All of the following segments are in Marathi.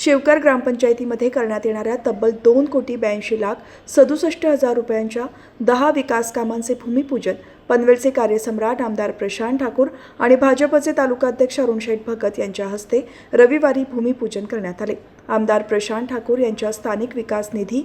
शेवकर ग्रामपंचायतीमध्ये करण्यात येणाऱ्या तब्बल दोन कोटी ब्याऐंशी लाख सदुसष्ट हजार रुपयांच्या दहा विकास कामांचे भूमिपूजन पनवेलचे कार्यसम्राट आमदार प्रशांत ठाकूर आणि भाजपचे तालुकाध्यक्ष अरुणशेठ भगत यांच्या हस्ते रविवारी भूमिपूजन करण्यात आले. आमदार प्रशांत ठाकूर यांच्या स्थानिक विकास निधी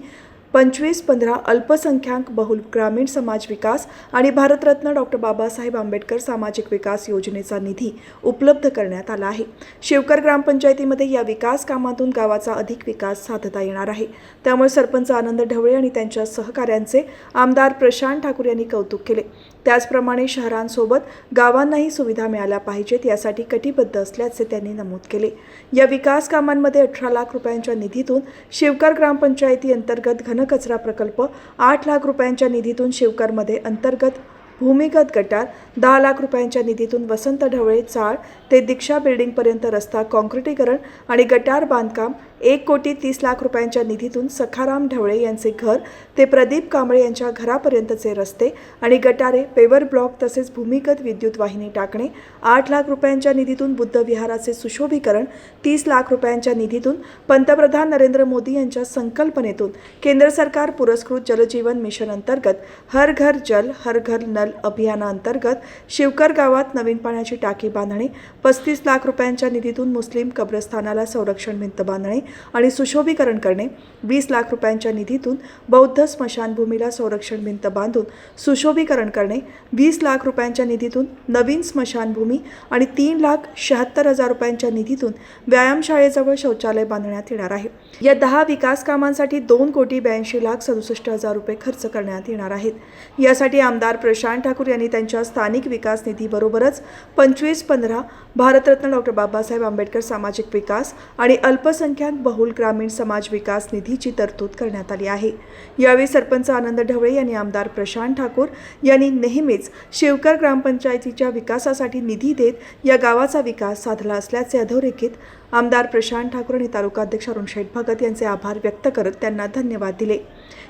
पंचवीस पंधरा अल्पसंख्याक बहुल ग्रामीण समाज विकास आणि भारतरत्न डॉक्टर बाबासाहेब आंबेडकर सामाजिक विकास योजनेचा निधी उपलब्ध करण्यात आला आहे. शेवकर ग्रामपंचायतीमध्ये या विकास कामातून गावाचा अधिक विकास साधता येणार आहे. त्यामुळे सरपंच आनंद ढवळे आणि त्यांच्या सहकाऱ्यांचे आमदार प्रशांत ठाकूर यांनी कौतुक केले. त्याचप्रमाणे शहरांसोबत गावांनाही सुविधा मिळाल्या पाहिजेत यासाठी कटिबद्ध असल्याचे त्यांनी नमूद केले. या विकास कामांमध्ये अठरा लाख रुपयांच्या निधीतून शिवकर ग्रामपंचायती अंतर्गत घनकचरा प्रकल्प आठ लाख रुपयांच्या निधीतून शिवकरमध्ये अंतर्गत भूमिगत गटार दहा लाख रुपयांच्या निधीतून वसंत ढवळे चाळ ते दीक्षा बिल्डिंगपर्यंत रस्ता कॉन्क्रिटीकरण आणि गटार बांधकाम एक कोटी तीस लाख रुपयांच्या निधीतून सखाराम ढवळे यांचे घर ते प्रदीप कांबळे यांच्या घरापर्यंतचे रस्ते आणि गटारे पेवर ब्लॉक तसेच भूमिगत विद्युत वाहिनी टाकणे आठ लाख रुपयांच्या निधीतून बुद्ध विहाराचे सुशोभीकरण तीस लाख रुपयांच्या निधीतून पंतप्रधान नरेंद्र मोदी यांच्या संकल्पनेतून केंद्र सरकार पुरस्कृत जलजीवन मिशन अंतर्गत हर घर जल हर घर नल अभियानाअंतर्गत शिवकर गावात नवीन पाण्याची टाकी बांधणे पस्तीस लाख रुपयांच्या निधीतून मुस्लिम कब्रस्थानाला संरक्षण भिंत बांधणे आणि सुशोभीकरण करणे. वीस लाख रुपयांच्या निधीतून बौद्ध स्मशानभूमीला संरक्षण भिंत बांधून सुशोभीकरण करणे. वीस लाख रुपयांच्या निधीतून नवीन स्मशानभूमी आणि तीन लाख शहात्तर हजार रुपयांच्या निधीतून व्यायामशाळेजवळ शौचालय बांधण्यात येणार आहे. या दहा विकास कामांसाठी दोन कोटी ब्याऐंशी लाख सदुसष्ट हजार रुपये खर्च करण्यात येणार आहेत. यासाठी आमदार प्रशांत ठाकूर यांनी त्यांच्या स्थानिक विकास निधीबरोबरच पंचवीस पंधरा भारतरत्न डॉक्टर बाबासाहेब आंबेडकर सामाजिक विकास आणि अल्पसंख्याक बहुल ग्रामीण समाज विकास निधीची तरतूद करण्यात आली आहे. यावेळी सरपंच आनंद ढवळे यांनी आमदार प्रशांत ठाकूर यांनी नेहमीच शिवकर ग्रामपंचायतीच्या विकासासाठी निधी देत या गावाचा विकास साधला असल्याचे अधोरेखित आमदार प्रशांत ठाकूर आणि तालुकाध्यक्ष अरुण शेठ भगत यांचे आभार व्यक्त करत त्यांना धन्यवाद दिले.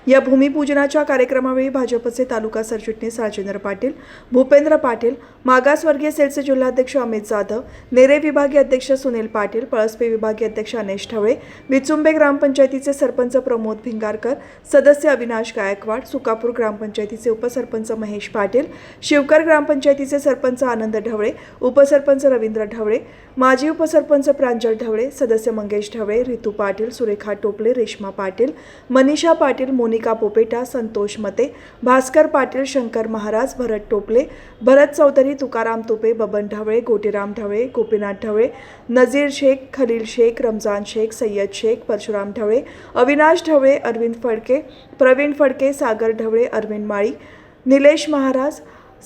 या भूमिपूजनाच्या कार्यक्रमावेळी भाजपचे तालुका सरचिटणीस राजेंद्र पाटील भूपेंद्र पाटील मागासवर्गीय सेलचे जिल्हाध्यक्ष अमित जाधव नेरे विभागीय अध्यक्ष सुनील पाटील पळसपे विभागीय अध्यक्ष अनेश ठवळे विचुंबे ग्रामपंचायतीचे सरपंच प्रमोद भिंगारकर सदस्य अविनाश गायकवाड सुकापूर ग्रामपंचायतीचे उपसरपंच महेश पाटील शिवकर ग्रामपंचायतीचे सरपंच आनंद ढवळे उपसरपंच रवींद्र ढवळे माजी उपसरपंच प्रांजल ढवळे सदस्य मंगेश ढवळे रितू पाटील सुरेखा टोपले रेश्मा पाटील मनीषा पाटील मोनिका पोपेटा संतोष मते भास्कर पाटील शंकर महाराज भरत टोपले भरत चौधरी तुकाराम तुपे बबन ढवळे गोटीराम ढवळे गोपीनाथ ढवळे नजीर शेख खलील शेख रमजान शेख सय्यद शेख परशुराम ढवळे अविनाश ढवळे अरविंद फडके प्रवीण फडके सागर ढवळे अरविंद माळी निलेश महाराज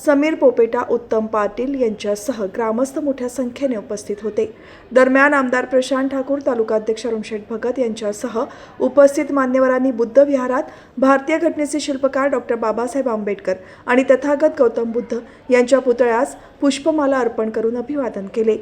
समीर पोपेटा उत्तम पाटील यांच्यासह ग्रामस्थ मोठ्या संख्येने उपस्थित होते. दरम्यान आमदार प्रशांत ठाकूर तालुकाध्यक्ष रुमशेठ भगत यांच्यासह उपस्थित मान्यवरांनी बुद्ध विहारात भारतीय घटनेचे शिल्पकार डॉक्टर बाबासाहेब आंबेडकर आणि तथागत गौतम बुद्ध यांच्या पुतळ्यास पुष्पमाला अर्पण करून अभिवादन केले.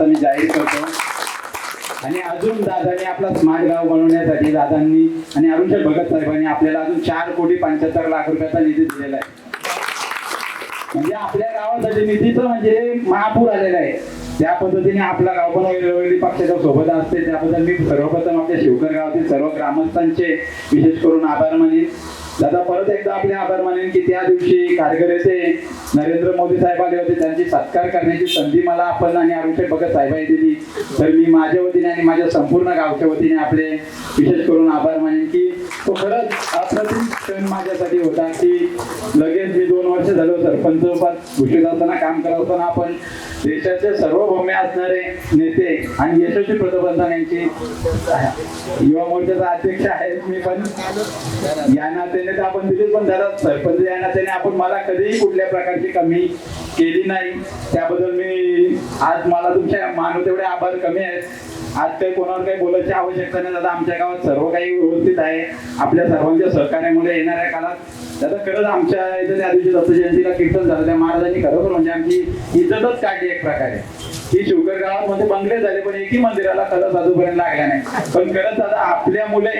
आता मी जाहीर करतो. आणि अजून दादांनी आपला स्मार्ट गाव बनवण्यासाठी दादांनी आणि अरुणशेठ भगत साहेबांनी आपल्याला अजून चार कोटी पंच्याहत्तर लाख रुपयाचा निधी दिलेला आहे. म्हणजे आपल्या गावासाठी निधीचं म्हणजे महापूर आलेला आहे. त्या पद्धतीने आपला गाव पण वेगवेगळी पक्षाच्या सोबत असते. त्याबद्दल मी सर्वप्रथम आपल्या शिवकर गावातील सर्व ग्रामस्थांचे विशेष करून आभार मानेन. दादा परत एकदा आपले आभार मानेन की त्या दिवशी कार्यकर्ते नरेंद्र मोदी साहेब आले होते. त्यांची सत्कार करण्याची संधी मला आपण आणि अरुणशेठ भगत साहेबांनी दिली तर मी माझ्या वतीने आणि माझ्या संपूर्ण गावच्या वतीने आपले विशेष करून आभार मानेन की तो खरंच अप्रतिम क्षण माझ्यासाठी होता की लगेच मी दोन वर्ष झालो सरपंच पद भूषित असताना काम करत असताना आपण देशाचे सर्वभौम्य असणारे नेते आणि यशस्वी पंतप्रधान यांची युवा मोर्चाचा अध्यक्ष आहे मी पण. या नात्याने तर आपण दिली पण धरत सरपंच या नात्याने आपण मला कधीही कुठल्या प्रकारची कमी केली नाही. त्याबद्दल मी आज मला तुमच्या मानव तेवढे आभार कमी आहेत. आज काही कोणावर काही बोलायची आवश्यकता नाही. दादा आमच्या गावात सर्व काही व्यवस्थित आहे. आपल्या सर्वांच्या सहकार्यामुळे येणाऱ्या काळात दादा खरंच आमच्या इथं त्या दिवशी दत्त जयंतीला कीर्तन झालं. त्या महाराजांनी खरोखर म्हणजे आमची इज्जतच काढली एक प्रकारे. ही शिवकर गावात मध्ये बंगले झाले पण एकही मंदिराला खरंच अजूनपर्यंत लागला नाही. पण खरंच दादा आपल्या मुले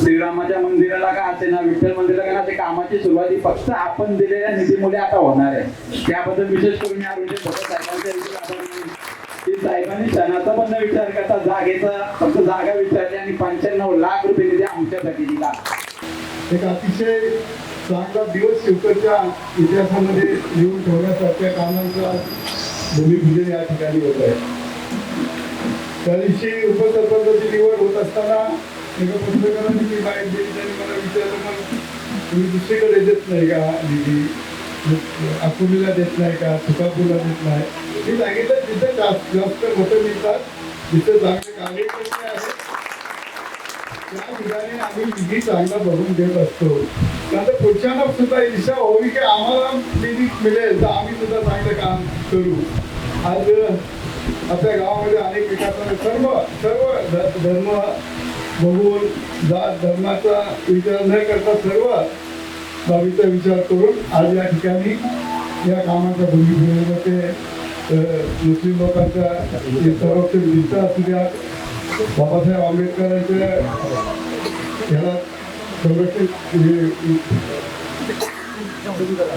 श्रीरामाच्या मंदिराला का असे ना विठ्ठल मंदिराला का असे कामाची सुरुवाती फक्त आपण दिलेल्या निधीमुळे आता होणार आहे. त्याबद्दल विशेष करून या अरुणजी भगत साहेबांच्या साहेबांनी क्षणाचा पण न विचार करता जागेचा फक्त जागा विचारली आणि पंच्याण्णव लाख रुपये निधी आमच्यासाठी दिला. एक अतिशय चांगला दिवस शिवकरच्या इतिहासामध्ये लिहून ठेवण्यासारख्या कामांचा भूमिपूजन या ठिकाणी होत आहे. त्या दिवशी उपसरपंचाची निवड होत असताना एका पत्रकारांनी मी बाहेर दिली त्यांनी मला विचारलं मग तुम्ही दुसरीकडे देत नाही का निधी अकोलीला देत नाही का? तुकापूरला देत नाही? मी सांगितलं जिथं जास्त जास्त मतं मिळतात तिथे चांगले कार्यकर्ते आहेत त्या ठिकाणी आम्ही निधी चांगला बघून देत असतो. त्यानंतर पुढच्यांना सुद्धा इच्छा हवी की आम्हाला निधी मिळेल तर आम्ही सुद्धा चांगलं काम करू. आज आपल्या गावामध्ये अनेक विकासाने सर्व सर्व धर्म बघून जात धर्माचा विचार न करता सर्व बाबीचा विचार करून आज या ठिकाणी या कामाचा भूमिका ते मुस्लिम लोकांच्या जे सर्वोच्च भिंत असू द्या बाबासाहेब आंबेडकरांच्या याला संरक्षित हे-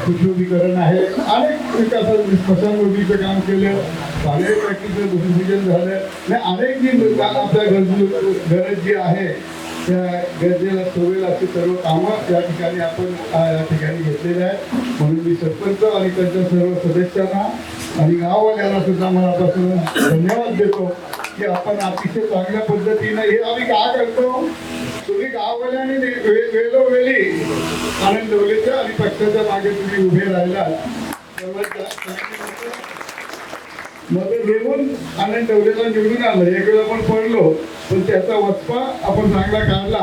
सुशोभीकरण आहे. अनेक विकासाचं म्हणजे स्मशानभूमीचं काम केलं पाणी टाकीचं भूमिपूजन झालं. आणि अनेक जी आपल्या गरजू गरज जी आहे त्या गरजेला सोवेल अशी सर्व कामं या ठिकाणी आपण या ठिकाणी घेतलेली आहे म्हणून मी सरपंच आणि त्यांच्या सर्व सदस्यांना आणि गाववाल्यांना सुद्धा मनापासून धन्यवाद देतो की आपण अतिशय चांगल्या पद्धतीनं हे आम्ही का करतो? तुम्ही गाववाल्याने वेळोवेळी आनंद आणि पक्षाच्या मागे तुम्ही उभे राहिला मग ते घेऊन आणि डवलेला निवडून आलं एक वेळ आपण पडलो पण त्याचा वचपा आपण चांगला काढला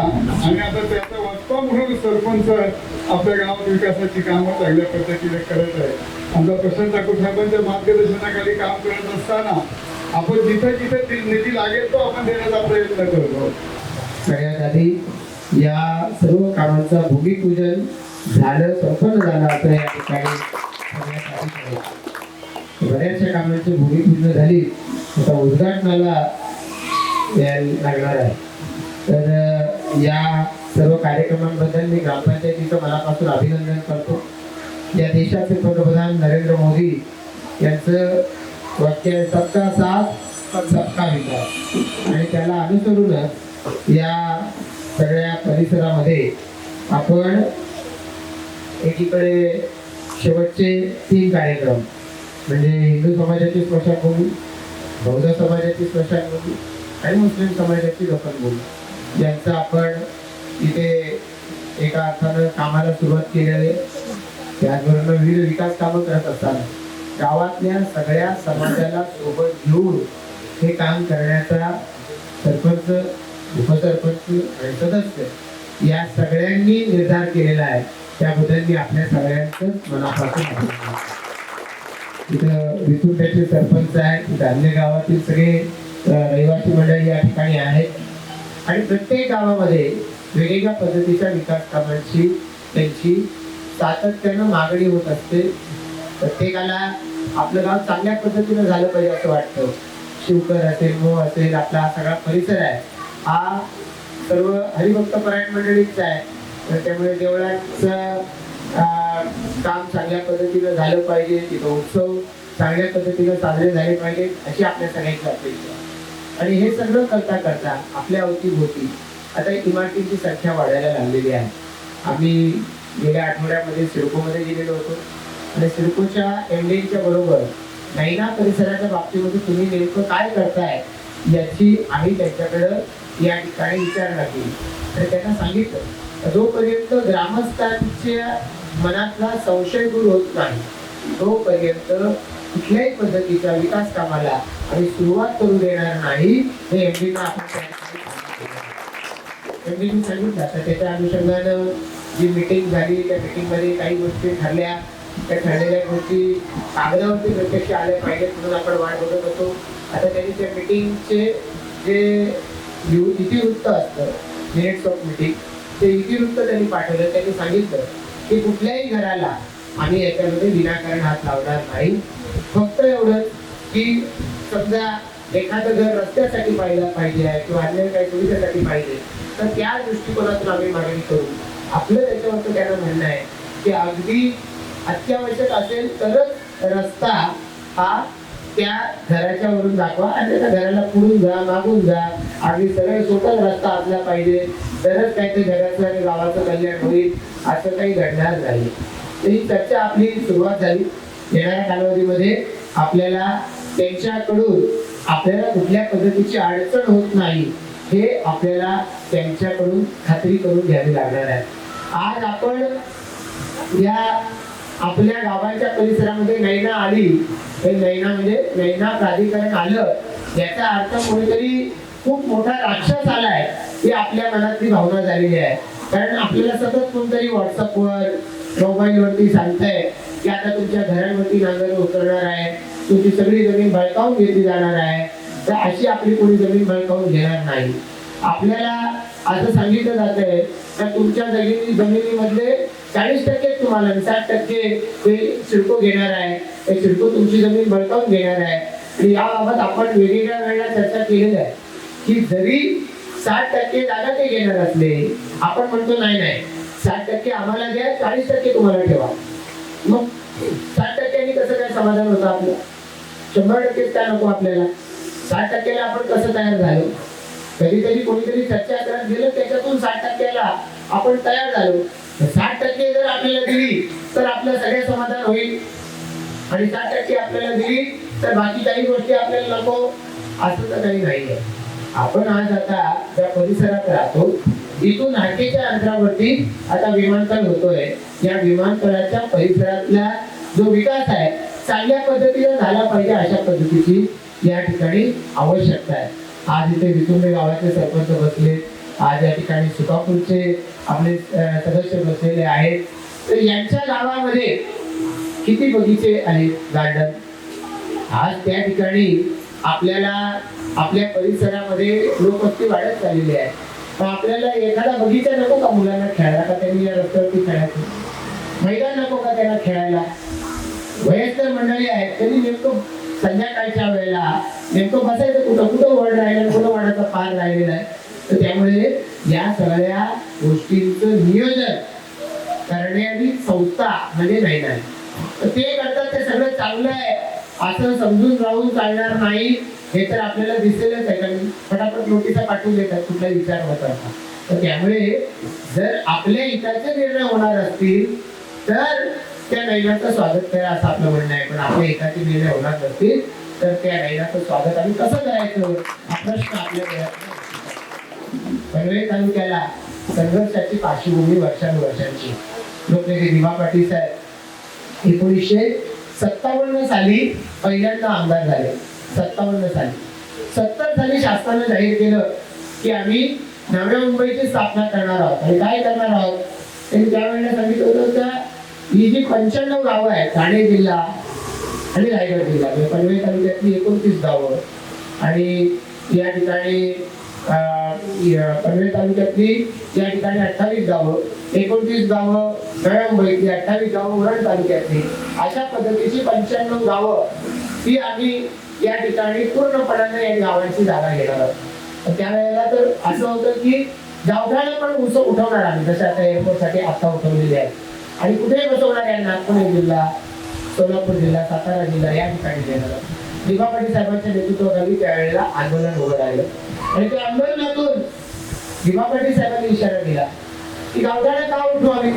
आणि आता त्याचा वचपा म्हणून सरपंच आपल्या गावात विकासाची कामं चांगल्या पद्धतीने करत आहे आमचा प्रशांत ठाकूर साहेबांच्या मार्गदर्शनाखाली काम करत असताना आपण जिथं जिथे ती निधी लागेल तो आपण देण्याचा प्रयत्न करतो. सगळ्यात आधी या सर्व कामांचा भूमिपूजन झालं संपन्न झालं असं या ठिकाणी सगळ्यात आधी बऱ्याचशा कामांची भूमिपूजन झाली. आता उद्घाटनाला यायला लागणार आहे. तर या सर्व कार्यक्रमांबद्दल मी ग्रामपंचायतीचं मनापासून अभिनंदन करतो. या देशाचे पंतप्रधान नरेंद्र मोदी यांचं वाक्य आहे, सबका साथ सबका विकास. आणि त्याला अनुसरूनच या सगळ्या परिसरामध्ये आपण एकीकडे शेवटचे तीन कार्यक्रम म्हणजे हिंदू समाजाची स्मशानभूमी बौद्ध समाजाची स्मशानभूमी आणि मुस्लिम समाजाची दफनभूमी यांचं आपण इथे एका अर्थानं कामाला सुरुवात केलेली आहे. त्याचबरोबर विविध विकास कामं करत असताना गावातल्या सगळ्या समाजाला सोबत घेऊन हे काम करण्याचा सरपंच उपसरपंच आणि सदस्य या सगळ्यांनी निर्धार केलेला आहे. त्याबद्दल मी आपल्या सगळ्यांचं मनापासून तिथं मानतो. सरपंच आहेत इथं अन्य गावातील सगळे रहिवासी मंडळी या ठिकाणी आहेत. आणि प्रत्येक गावामध्ये वेगवेगळ्या पद्धतीच्या विकास कामांची त्यांची सातत्यानं मागणी होत असते. प्रत्येकाला आपलं गाव चांगल्या पद्धतीनं झालं पाहिजे असं वाटतं. शिवकर असेल मो असेल आपला हा सगळा परिसर आहे. हा सर्व हरिभक्त परायण मंडळीचा आहे. तर त्यामुळे देवळाचं काम चांगल्या पद्धतीनं झालं पाहिजे तिथं उत्सव चांगल्या पद्धतीनं साजरे झाले पाहिजे अशी आपल्या सगळ्यांची अपेक्षा आणि हे सगळं करता करता आपल्या अवतीभोवती आता इमारतींची संख्या वाढायला लागलेली आहे. आम्ही गेल्या आठवड्यामध्ये सिडकोमध्ये गेलेलो होतो. आणि सिडकोच्या एमडीच्या बरोबर नैना परिसराच्या बाबतीमध्ये तुम्ही नेमकं काय करताय याची आम्ही त्यांच्याकडं या ठिकाणी विचारणा केली. तर त्यांना सांगितलं जोपर्यंत ग्रामस्थांच्या मनातला संशय दूर होत नाही. तोपर्यंत कुठल्याही पद्धतीच्या विकास कामाला आणि सुरुवात करू देणार नाही हे एमडीना आपण त्या सांगितलं. तर त्याच्या अनुषंगानं जी मिटिंग झाली त्या मिटिंगमध्ये काही गोष्टी ठरल्या. त्या ठरलेल्या गोष्टी कागदावरती प्रत्यक्ष आल्या पाहिजेत म्हणून आपण वाट बघत होतो. आता त्यांनी त्या मिटिंगचे जे इतिवृत्त असतं मिनिट्स ऑफ मिटिंग ते इतिवृत्त त्यांनी पाठवलं. त्यांनी सांगितलं की कुठल्याही घराला आम्ही याच्यामध्ये विनाकारण हात लावणार नाही. फक्त एवढं की समजा एखादं घर रस्त्यासाठी पाहिलं पाहिजे आहे किंवा अन्य काही सुविधेसाठी पाहिजे तर त्या दृष्टिकोनातून आम्ही मागणी करू. आपलं त्याच्यावरचं त्यांना म्हणणं आहे की अगदी अत्यावश्यक असेल तरच रस्ता हा त्या घराच्या वरून दाखवा आणि त्या घराला पुढून जा मागून जा. अगदी सरळ सोपच रस्ता असला पाहिजे. तरच काय ते घराचं आणि गावाचं कल्याण होईल. असं काही घडणार नाही. ही चर्चा आपली सुरुवात झाली. येणाऱ्या कालावधीमध्ये आपल्याला त्यांच्याकडून आपल्याला कुठल्या पद्धतीची अडचण होत नाही हे आपल्याला त्यांच्याकडून खात्री करून घ्यावी लागणार आहे. आज आपण या आपल्या गावाच्या परिसरामध्ये नैना आली. हे नैना म्हणजे नैना प्राधिकरण आलं. याचा अर्थ कोणीतरी खूप मोठा राक्षस आलाय. ही आपल्या मनातली भावना झालेली आहे. कारण आपल्याला सतत कोणतरी व्हॉट्सअपवर मोबाईलवरती सांगताय की आता तुमच्या घरांवरती नांगर उतरणार आहे. तुमची सगळी जमीन बळकावून घेतली जाणार आहे. तर अशी आपली कोणी जमीन बळकावून घेणार नाही. आपल्याला असं सांगितलं जात आहे तर तुमच्या जमिनी जमिनीमध्ये चाळीस टक्के तुम्हाला साठ टक्के ते सिडको घेणार आहे. ते सिडको तुमची जमीन बळकावून घेणार आहे. आणि याबाबत आपण वेगवेगळ्या वेळेला चर्चा केलेली आहे. की जरी साठ टक्के जागा ते घेणार असले आपण म्हणतो नाही नाही. साठ टक्के आम्हाला द्या चाळीस टक्के तुम्हाला ठेवा. मग साठ टक्क्यांनी कसं काय समाधान होतं आपलं? शंभर टक्केच काय नको आपल्याला? साठ टक्क्याला आपण कसं तयार झालो? कधीतरी कोणीतरी चर्चा करत गेलं त्याच्यातून साठ टक्क्याला आपण तयार झालो. साठ टक्के जर आपल्याला दिली तर आपलं सगळे समाधान होईल. आणि साठ टक्के आपल्याला दिली तर बाकी काही गोष्टी आपल्याला नको. असं तर काही नाही आहे आपण आज आता त्या परिसरात राहतो इथून हाकेच्या अंतरावरती आता विमानतळ होतोय. या विमानतळाच्या परिसरातला जो विकास आहे चांगल्या पद्धतीने झाला पाहिजे अशा पद्धतीची या ठिकाणी आवश्यकता आहे. आज इथे विसुंबे गावाचे सरपंच बसले आज या ठिकाणी सुकापूरचे आपले सदस्य बसलेले आहेत. तर यांच्या गावामध्ये किती बगीचे आहेत गार्डन? आज त्या ठिकाणी आपल्याला आपल्या परिसरामध्ये लोकवस्ती वाढत चाललेली आहे. पण आपल्याला एखादा बगीचा नको का मुलांना खेळायला का त्यांनी या रस्त्यावरती खेळायचं? मैदान नको का त्यांना खेळायला? वयस्कर मंडळी आहेत त्यांनी नेमकं संध्याकाळच्या वेळेला नेमकं बसायचं कुठं? कुठं वड राहिलं कुठं वडाचा पार राहिलेला आहे? तर त्यामुळे या सगळ्या गोष्टींचं नियोजन करणारी संस्था म्हणजे नाही नाही तर ते करतात ते सगळं चांगलं आहे. असं समजून राहून चालणार नाही हे तर आपल्याला दिसेलच आहे. कारण फटाफट नोटिसा पाठवून देतात कुठला विचार न करता तर त्यामुळे जर आपल्या हिताचे निर्णय होणार असतील तर त्या नैनाचं स्वागत करा असं आपलं म्हणणं आहे. पण आपल्या हिताचे निर्णय होणार असतील तर त्या नैनाचं स्वागत आम्ही कसं करायचं? हा प्रश्न आपल्या पनवेल तालुक्याला संघर्षाची पार्श्वभूमी वर्षानुवर्षांची. लोकनेते दिवा पाटील साहेब एकोणीसशे सत्तावन्न साली पहिल्यांदा आमदार झाले. सत्तावन्न साली. सत्तर साली शासनानं जाहीर केलं की आम्ही नव्या मुंबईची स्थापना करणार आहोत. आणि काय करणार आहोत? त्यांनी त्यावेळेला सांगितलं होतं का ही जी पंच्याण्णव गावं आहेत ठाणे जिल्हा आणि रायगड जिल्हा म्हणजे पनवेल तालुक्यातली एकोणतीस गावं. आणि या ठिकाणी पनवेल तालुक्यातली या ठिकाणी अठ्ठावीस गावं एकोणतीस गावं नव्या अठ्ठावीस गावं उरण तालुक्यातली. अशा पद्धतीची पंच्याण्णव गावं ही आम्ही या ठिकाणी पूर्णपणाने या गावांची जागा घेणार आहोत. त्यावेळेला तर असं होतं की गावठाणं पण उस उठवणार आम्ही जसं आता एअरपोर्टसाठी आत्ता उठवलेली आहे. आणि कुठेही बसवणार आहे नागपूर जिल्हा सोलापूर जिल्हा सातारा जिल्हा या ठिकाणी देणार आहोत. दिवापाटी साहेबांच्या नेतृत्वाखाली त्यावेळेला आंदोलन उभं राहिलं आणि त्या आंदोलनातून दिवा पाटील साहेबांनी इशारा दिला. की गावठाणे का उठू आम्ही?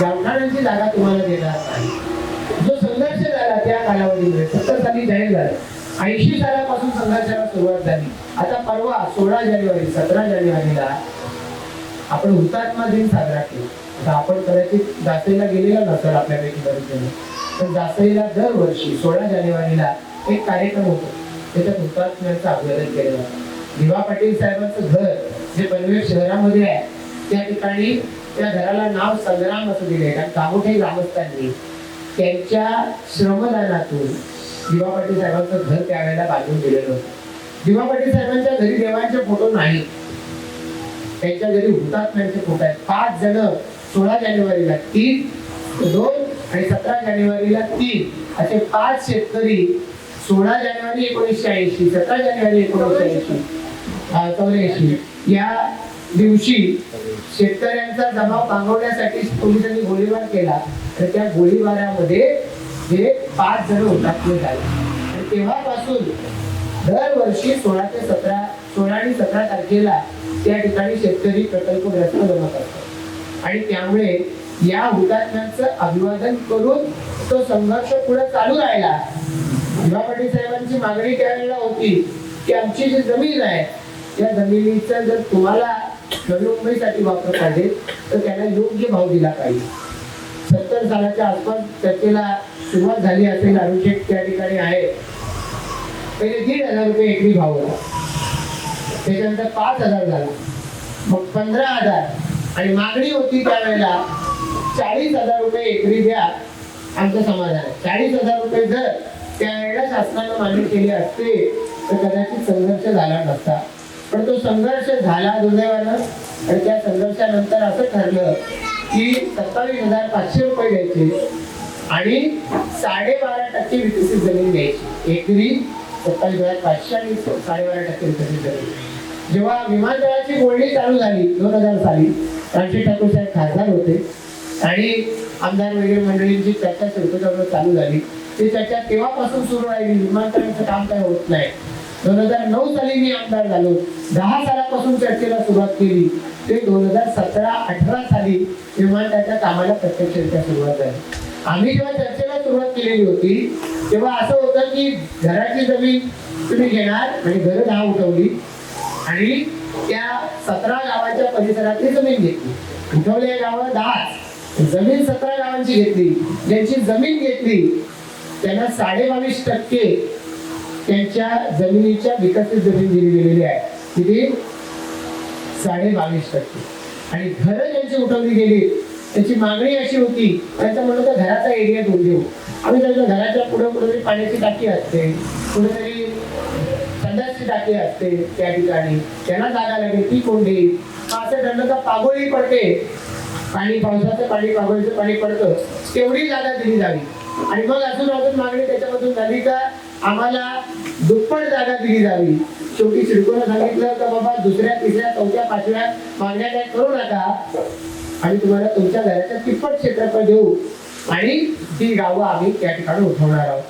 गावठाण्यांची जागा तुम्हाला देणार नाही. जो संघर्ष झाला त्या कालावधीमध्ये सत्तर साली जाहीर झाला. ऐंशी सालापासून संघर्षाला सुरुवात झाली. आता परवा सोळा जानेवारी सतरा जानेवारीला आपण हुतात्मा दिन साजरा केला. आता आपण कदाचित जासईला गेलेला नसेल आपल्यापैकी बरेच जण. जासईला दरवर्षी सोळा जानेवारीला एक कार्यक्रम होतो. त्याच्यात हुतात्म्यांचं अभिवादन केलं जातं. दिवा पाटील साहेबांचं घर जे पनवेल शहरामध्ये आहे त्या ठिकाणी त्या घराला नाव संग्राम असं दिले कारण कामोठे ग्रामस्थांनी त्यांच्या श्रमदानातून दिवा पाटील साहेबांचं घर त्यावेळेला बांधून दिलेलं होतं. दिवा पाटील साहेबांच्या घरी देवांचे फोटो नाही. त्यांच्या घरी हुतात्म्यांचे फोटो आहेत. पाच जण सोळा जानेवारीला तीन दोन आणि सतरा जानेवारीला तीन असे पाच शेतकरी सोळा जानेवारी एकोणीसशे ऐंशी सतरा जानेवारी एकोणीसशे ऐंशी. चौऱ्याऐंशी या दिवशी शेतकऱ्यांचा जमाव पांगवण्यासाठी पोलिसांनी गोळीबार केला. तर त्या गोळीबारामध्ये हे पाच जण हुतात्मे झाले. तेव्हापासून दरवर्षी सोळा ते सतरा सोळा आणि सतरा तारखेला त्या ठिकाणी शेतकरी प्रकल्पग्रस्त जमा करतात. आणि त्यामुळे या हुतात्म्यांचं अभिवादन करून तो संघर्ष पुढे चालू राहिला. दिवा पाटील साहेबांची मागणी त्यावेळेला होती की आमची जी जमीन आहे या जमिनीचा जर तुम्हाला नवी वापर पाहिजे तर त्याला योग्य भाव दिला पाहिजे. सत्तर सालाच्या आसपास चर्चेला सुरुवात झाली असेल अभिषेक त्या ठिकाणी आहे. पहिले दीड हजार रुपये एकरी भाव होता. त्याच्यानंतर पाच हजार झाला. मग पंधरा हजार. आणि मागणी होती त्यावेळेला चाळीस हजार रुपये एकरी द्या आमचं समाधान चाळीस हजार रुपये जर त्यावेळेला शासनानं मान्य केली असते तर कदाचित संघर्ष झाला नसता. पण तो संघर्ष झाला दुर्दैवानं. आणि त्या संघर्षानंतर असं ठरलं की सत्तावीस हजार पाचशे रुपये द्यायचे आणि साडेबारा टक्के विकसित जमीन द्यायची एकरी सत्तावीस हजार पाचशे आणि साडेबारा टक्के विकसित जमीन. जेव्हा विमानतळाची बोलणी चालू झाली दोन हजार साली रामशेठ ठाकूर साहेब खासदार होते. आणि आमदार वगैरे मंडळींची चर्चा चालू झाली. ती चर्चा तेव्हापासून सुरू राहिली? विमानतळाचं काम काय होत नाही? दोन हजार नऊ साली मी आमदार झालो. दहा सालापासून चर्चेला सुरुवात केली. ते दोन हजार सतरा अठरा साली विमानतळाच्या कामाला प्रत्यक्षरित्या सुरुवात झाली. आम्ही जेव्हा चर्चेला सुरुवात केलेली होती तेव्हा असं होतं की घराची जमीन तुम्ही घेणार आणि घरं दहा उठवली आणि त्या सतरा गावाच्या परिसरातली जमीन घेतली. उठवले गावं दहा जमीन सतरा गावांची घेतली. ज्यांची जमीन घेतली त्यांना साडे बावीस टक्के त्यांच्या जमिनीच्या विकसित जमीन दिली गेलेली आहे. किती साडे बावीस टक्के. आणि घरं ज्यांची उठवली गेली त्याची मागणी अशी होती त्यांचं म्हणलं तर घराचा एरिया दोन देऊ. आम्ही त्यांच्या घराच्या पुढे कुठेतरी पाण्याची टाकी असते कुठेतरी संडासची टाकी असते त्या ठिकाणी. त्यांना जागा लागेल ती कोण देईल? असं त्यांना तर पागोळी पडते. पाणी पावसाचं पाणी पागोळीचं पाणी पडतं. तेवढी जागा दिली जावी. आणि मग अजून अजून मागणी त्याच्यामधून झाली का? आम्हाला दुप्पट जागा दिली जावी. शेवटी शिडकोनं सांगितलं का बाबा दुसऱ्या तिसऱ्या चौथ्या पाचव्या मागण्या काय करू नका. आणि तुम्हाला तुमच्या घराच्या तिप्पट क्षेत्रफळ देऊ. आणि ती गावं आम्ही त्या ठिकाणी उठवणार आहोत.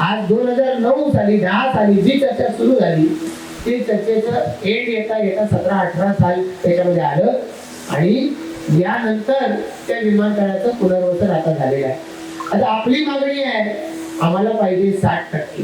आज दोन हजार नऊ साली दहा साली जी चर्चा सुरू झाली ती चर्चेचं एंड येता येता सतरा अठरा साल त्याच्यामध्ये आलं. आणि यानंतर त्या विमानतळाचं पुनर्वसन आता झालेलं आहे. आता आपली मागणी आहे आम्हाला पाहिजे साठ टक्के.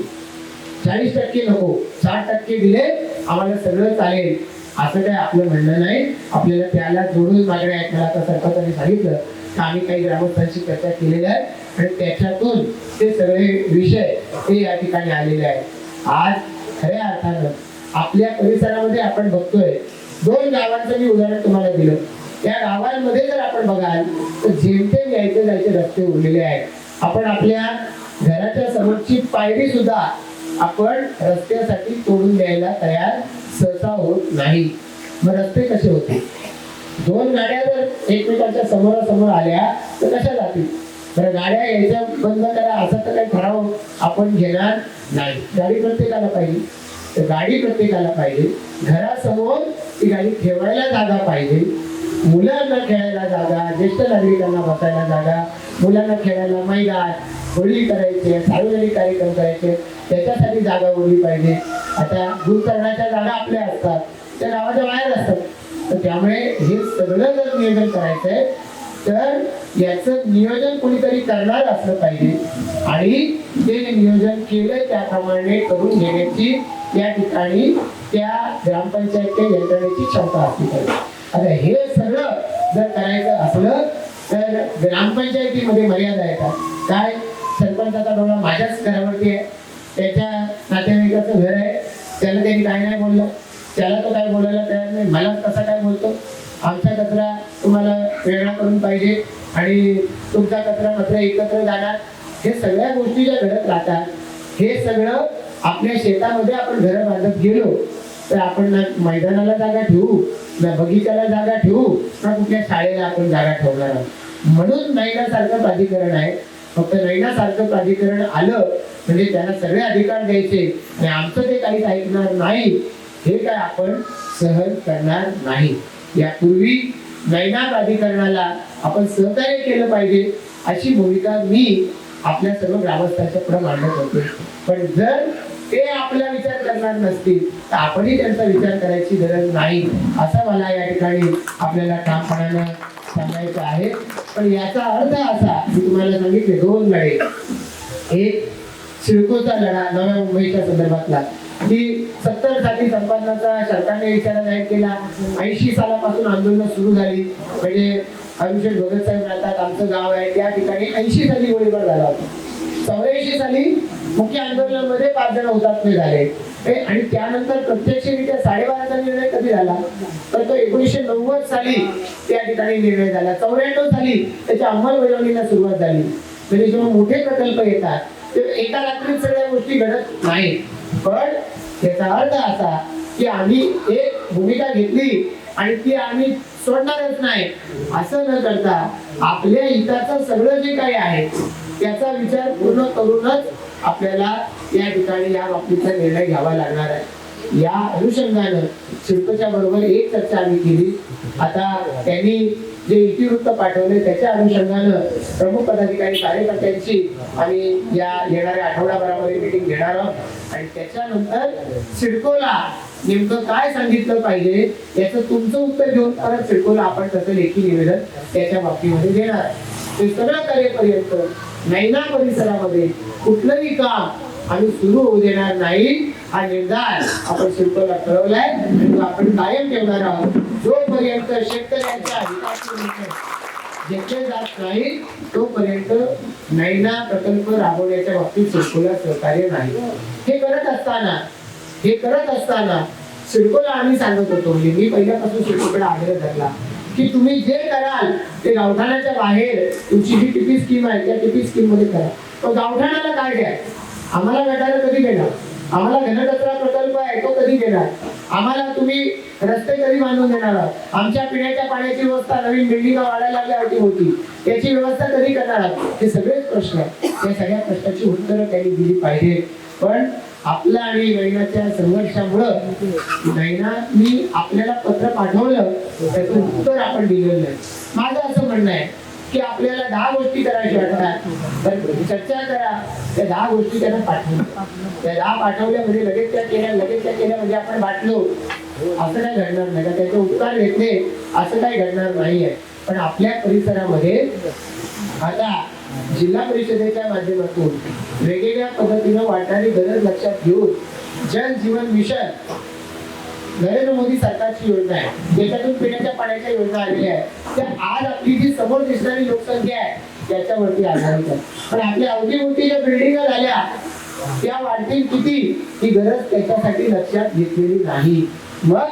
चाळीस टक्के नको साठ टक्के दिले आम्हाला सगळं चालेल. असं काही आपलं म्हणणं नाही. आपल्याला त्याला जोडून मागण्या आहेत. मला आता सरकारने सांगितलं तर आम्ही काही ग्रामस्थांशी चर्चा केलेल्या आहे आणि त्याच्यातून ते सगळे विषय हे या ठिकाणी आलेले आहेत. आज खऱ्या अर्थानं आपल्या परिसरामध्ये आपण बघतोय दोन गावांचं मी उदाहरण तुम्हाला दिलं. त्या गावांमध्ये जर आपण बघाल तर जेमतेम यायचे जायचे रस्ते उरलेले आहेत. आपण आपल्या घराच्या समोरची पायरी सुद्धा आपण रस्त्यासाठी तोडून द्यायला तयार सहसा होत नाही. मग रस्ते कसे होते? दोन गाड्या जर एकमेकांच्या समोरासमोर आल्या तर कशा जातील? बरं गाड्या यायच्या बंद करा असा तर काही ठराव आपण घेणार नाही. गाडी प्रत्येकाला पाहिजे. तर गाडी प्रत्येकाला पाहिजे. घरासमोर ती गाडी ठेवायला जागा पाहिजे. मुलांना खेळायला जागा ज्येष्ठ नागरिकांना बसायला जागा मुलांना खेळायला मैदान होळी करायचे सार्वजनिक कार्यक्रम करायचे त्याच्यासाठी जागा उरली पाहिजे. आता दूरकरणाच्या जागा आपल्या असतात त्या गावाच्या बाहेर असतात. तर त्यामुळे हे सगळं जर नियोजन करायचं आहे तर याचं नियोजन कोणीतरी करणार असलं पाहिजे. आणि ते नियोजन केलं त्याप्रमाणे करून घेण्याची या ठिकाणी त्या ग्रामपंचायतच्या यंत्रणेची क्षमता असली पाहिजे. आता हे सगळं जर करायचं असलं तर ग्रामपंचायतीमध्ये मर्यादा येतात. काय? सरपंचाचा डोळा माझ्याच घरावरती आहे. त्याच्या नातेवाईकाचं घर आहे. त्याला त्यांनी काय नाही बोललं. त्याला तो काय बोलायला तयार नाही. मला कसा काय बोलतो? आमचा कचरा तुम्हाला वेगळा करून पाहिजे आणि तुमचा कचरा मात्र एकत्र जाणार. हे सगळ्या गोष्टी ज्या घडत राहतात हे सगळं आपल्या शेतामध्ये आपण घरं बांधत गेलो तर आपण ना मैदानाला जागा ठेवू ना बगीचाला जागा ठेवू ना कुठल्या शाळेला आपण जागा ठेवणार आहोत. म्हणून नैनासारखं प्राधिकरण आहे. फक्त नैनासारखं प्राधिकरण आलं म्हणजे त्यांना सगळे अधिकार द्यायचे आणि आमचं ते काहीच ऐकणार नाही हे काय आपण सहन करणार नाही. यापूर्वी नैना प्राधिकरणाला आपण सहकार्य केलं पाहिजे अशी भूमिका मी आपल्या सर्व ग्रामस्थांच्या पुढे मांडत होते. पण जर ते आपला विचार करणार नसतील तर आपणही त्यांचा विचार करायची गरज नाही असं मला या ठिकाणी आपल्याला ठामपणानं सांगायचं आहे. पण याचा अर्थ असा मी तुम्हाला सांगितले दोन लढे एक सिडकोचा लढा नव्या मुंबईच्या संदर्भातला. की सत्तरसाठी संपादनाचा सरकारने इशारा जाहीर केला. ऐंशी सालापासून आंदोलन सुरू झाली. म्हणजे अभिषेक भगत साहेब राहतात आमचं गाव आहे. त्या ठिकाणी ऐंशी साली गोळीबार झाला होता. चौऱ्याऐंशी साली मुख्य आंदोलनामध्ये पाच जण हुतात्मे झाले. आणि त्यानंतर प्रत्यक्षरित्या साडेबाराचा निर्णय कधी झाला? तर तो एकोणीसशे नव्वद साली त्या ठिकाणी निर्णय झाला. चौऱ्याण्णव साली त्याच्या अंमलबजावणीला सुरुवात झाली. म्हणजे जेव्हा मोठे प्रकल्प येतात ते एका रात्रीत सगळ्या गोष्टी घडत नाही पण याचा अर्थ असा की आम्ही एक भूमिका घेतली आणि ती आम्ही सोडणारच नाही. असं न करता आपल्या हिताचं सगळं जे काही आहे त्याचा विचार पूर्ण करूनच आपल्याला या ठिकाणी या बाबतीचा निर्णय घ्यावा लागणार आहे. या अनुषंगानं शिल्पच्या बरोबर एक चर्चा आम्ही केली. आता त्यांनी जे इतिवृत्त पाठवले त्याच्या अनुषंगानं प्रमुख पदाधिकारी कार्यकर्त्यांची आम्ही या येणाऱ्या आठवडाभरामध्ये मिटिंग घेणार आहोत. आणि त्याच्यानंतर सिडकोला नेमकं काय सांगितलं पाहिजे याचं तुमचं उत्तर घेऊन परत सिडकोला आपण तसं लेखी निवेदन त्याच्या बाबतीमध्ये देणार आहे. ते सगळं कार्यपर्यंत नैना परिसरामध्ये कुठलंही काम आम्ही सुरू होऊ देणार नाही. हा निर्धार आपण शिल्पला ठरवलाय आपण कायम ठेवणार आहोत. जोपर्यंत शेतकऱ्यांच्या हिताचे निर्णय घेतले जात नाही तोपर्यंत नैना प्रकल्प राबवण्याच्या बाबतीत सिडकोला सहकार्य नाही. हे करत असताना हे करत असताना सिडकोला आम्ही सांगत होतो म्हणजे मी पहिल्यापासून सिडकोकडे आग्रह धरला. की तुम्ही जे कराल ते गावठाणाच्या बाहेर तुमची जी टिपी स्कीम आहे त्या टिपी स्कीममध्ये करा. तो गावठाणाला काय द्या आम्हाला गटार कधी देणार आम्हाला घनकचरा प्रकल्प आहे तो कधी देणार आम्हाला तुम्ही रस्ते कधी बांधून देणार आहात? आमच्या पिण्याच्या पाण्याची व्यवस्था नवीन बिल्डिंग वाढायला लागल्या होती त्याची व्यवस्था कधी करणार आहात? हे सगळेच प्रश्न आहेत. त्या सगळ्या प्रश्नाची उत्तरं त्यांनी दिली पाहिजे पण आपलं आणि नैनाच्या संघर्षामुळं नैनानी आपल्याला पत्र पाठवलं त्याचं उत्तर आपण दिलेलं नाही. माझं असं म्हणणं आहे की आपल्याला दहा गोष्टी करायच्या वाटतात तर चर्चा करा. त्या दहा गोष्टी त्यांना पाठवल्या त्या दहा पाठवल्या म्हणजे लगेच त्या केल्या लगेच त्या केल्या म्हणजे आपण वाटलो असं काय घडणार नाही का त्याचे उपकार घेतले असं काही घडणार नाही आहे पण आपल्या परिसरामध्ये आता जिल्हा परिषदेच्या माध्यमातून वेगवेगळ्या पद्धतीनं वाढणारी गरज लक्षात घेऊन जलजीवन मिशन नरेंद्र मोदी सरकारची योजना आहे. देशातून पिण्याच्या पाण्याच्या योजना आलेल्या आहेत. त्या आज आपली जी समोर दिसणारी लोकसंख्या आहे त्याच्यावरती आधारित आहे. पण आपल्या अवतीभोवती ज्या बिल्डिंग झाल्या त्या वाढतील किती ही गरज त्याच्यासाठी लक्षात घेतलेली नाही. मग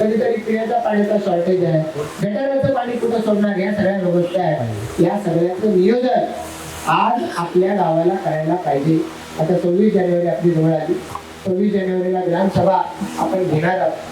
कधीतरी पिण्याच्या पाण्याचा शॉर्टेज आहे. गटाराचं पाणी कुठं सोडणार? या सगळ्या गोष्टी आहे या सगळ्याचं नियोजन आज आपल्या गावाला करायला पाहिजे. आता सव्वीस जानेवारी आपली जवळ आली. सव्वीस जानेवारीला ग्रामसभा आपण घेणार आहोत.